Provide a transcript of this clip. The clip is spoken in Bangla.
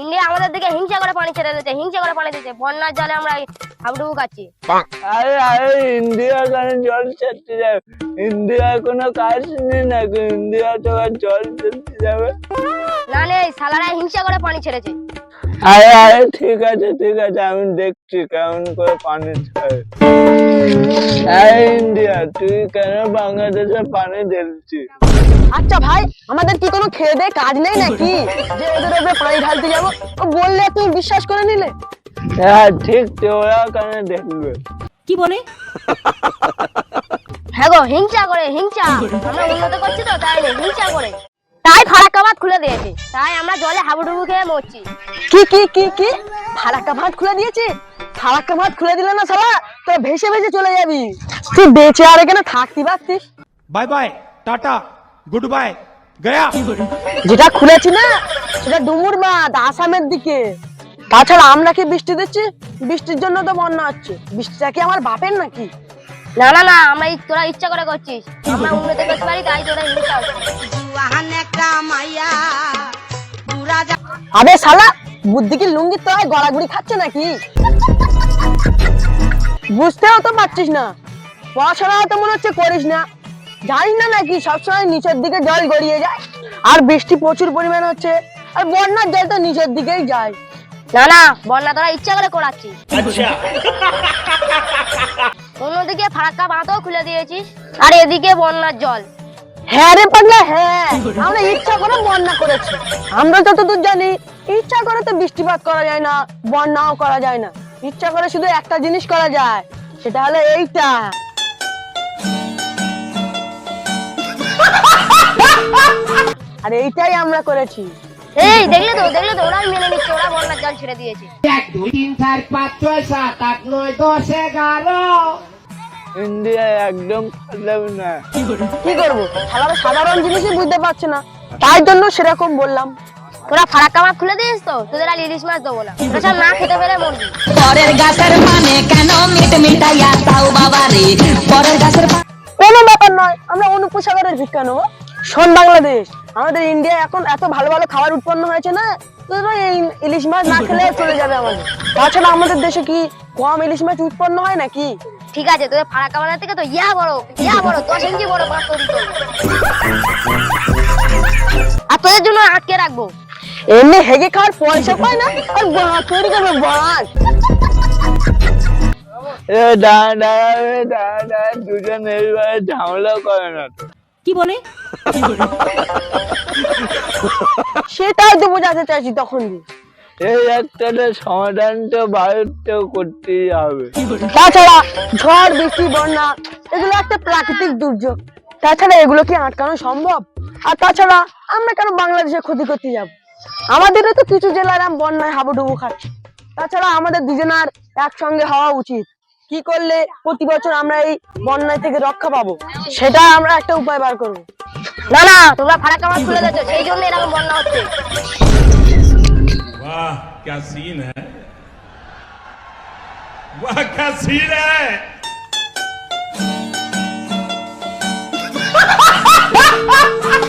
ইন্ডিয়া আমাদের দিকে হিংসা করে পানি ছেড়ে দিচ্ছে হিংসা করে পানি দিচ্ছে বন্যার জলে আমরা হাবডুবু খাচ্ছি। আরে আরে ইন্ডিয়া কেন জল ছাড়তে যাবে? ইন্ডিয়ার কোনো কাজ নেই না ইন্ডিয়া তো আর জল ছাড়তে যাবে। না নেই সালারা হিংসা করে পানি ছেড়েছে। আরে আরে ঠিক আছে ঠিক আছে আমি দেখছি কেমন করে পানি ছাড়ে। ইন্ডিয়া তুই কেন বাংলাদেশে পানি ঢেলছিস? আচ্ছা ভাই আমাদের কি কোনো খেয়ে দেয়ে কাজ নেই নাকি? যে ওদের উপরে পানি ঢালতে যাব বললে তুমি বিশ্বাস করে নিলে। হ্যাঁ ঠিক তো ওরা কেন দেখবে? কি বলে? হ্যাঁ গো হিংসা করে হিংসা। আমরা উন্নত করছি তো তাই হিংসা করে। তাই ফারাক্কা ভাত খুলে দিয়েছে। তাই আমরা জলে হাবুডুবু খেয়ে মরছি। কি কি কি কি? খুলে খুলে দিলে না তো ভেসে ভেসে চলে যাবি। তুই বেঁচে আর bye bye tata good bye Gaya. যেটা খুলেছি না সেটা ডুমুর বাঁধ আসামের দিকে। তাছাড়া আমরা কি বৃষ্টি দিচ্ছি? বৃষ্টির জন্য তো বন্যা হচ্ছে। বৃষ্টিটা কি আমার বাপের নাকি? না না না আমরা তোরা ইচ্ছা করে করছিস। আমরা উন্নতি করতে পারি তাই তোরা ইচ্ছা আবে শালা বুদ্ধি কি লুঙ্গির তলায় গড়াগড়ি খাচ্ছে নাকি? বুঝতেও তো পারছিস না। পড়াশোনাও তো মনে হচ্ছে করিস না। জানিস না নাকি সবসময় নিচের দিকে জল গড়িয়ে যায়? আর বৃষ্টি প্রচুর পরিমাণে হচ্ছে আর বন্যার জল তো নিচের দিকেই যায়। না না বন্যা তোরা ইচ্ছা করে করাচ্ছিস অন্যদিকে ফারাক্কা বাঁধও খুলে দিয়েছিস। আর এদিকে বন্যার জল। হ্যাঁ রে পাগলা হ্যাঁ। আমরা ইচ্ছা করে বন্যা করেছি। আমরা যতদূর জানি ইচ্ছা করে তো বৃষ্টিপাত করা যায় না বন্যাও করা যায় না। ইচ্ছা করে শুধু একটা জিনিস করা যায় সেটা হলো এইটা। আর এইটাই আমরা করেছি। এই দেখলে তো দেখলে তো ওরাই মেনে নিচ্ছে ওরা বন্যার জল ছেড়ে দিয়েছে। এক দুই তিন চার পাঁচ ছয় সাত আট নয় দশ এগারো। ইন্ডিয়া একদম না। কি করব? সাধারণ সাধারণ জিনিসই বুঝতে পারছে না। তাই জন্য সেরকম বললাম। তোরা ফারাক্কা খুলে দিস তো? তোদের আর ইলিশ মাছ দেবো না। তোরা না খেতে পেরে মরবি। পরের গাছের মানে কেন মিট মিটাইয়া তাও বাবা রে পরের গাছের কোনো ব্যাপার নয় আমরা অনুপসাগরের ভিক্ষা নেব। শোন বাংলাদেশ আমাদের ইন্ডিয়া এখন এত ভালো ভালো খাবার উৎপন্ন হয়েছে না তোরা এই ইলিশ মাছ না খেলে চলে যাবে আমাদের। তাছাড়া আমাদের দেশে কি কম ইলিশ মাছ উৎপন্ন হয় নাকি? ঠিক আছে তোদের ফারাক্কা বাঁধ থেকে তো ইয়া বড় ইয়া বড় দশ ইঞ্চি বড় মাছ তৈরি করব। আর তোদের জন্য আটকে রাখব। এমনি হেগে খাওয়ার পয়সা পায় না? আর বাঁধ তৈরি করবে বাঁধ দুজন ঝামেলা করে না কি বলে? সেটাই তো বোঝাতে চাইছি তখন দিয়ে। এই একটা তো সমাধান তো ভারতকেও করতেই হবে। তাছাড়া ঝড় বৃষ্টি বন্যা এগুলো একটা প্রাকৃতিক দুর্যোগ। তাছাড়া এগুলো কি আটকানো সম্ভব? আর তাছাড়া আমরা কেন বাংলাদেশে ক্ষতি করতে যাব? আমাদেরও তো কিছু জেলার আম বন্যায় হাবুডুবু খাচ্ছে। তাছাড়া আমাদের দুজনার একসঙ্গে হওয়া উচিত। কি করলে প্রতি বছর আমরা এই বন্যায় থেকে রক্ষা পাবো? সেটা আমরা একটা উপায় বার করব। না না তোমরা ফারাক্কা বাঁধ খুলে দিচ্ছ সেই জন্য এরকম বন্যা হচ্ছে। वाह क्या सीन है वाह क्या सीन है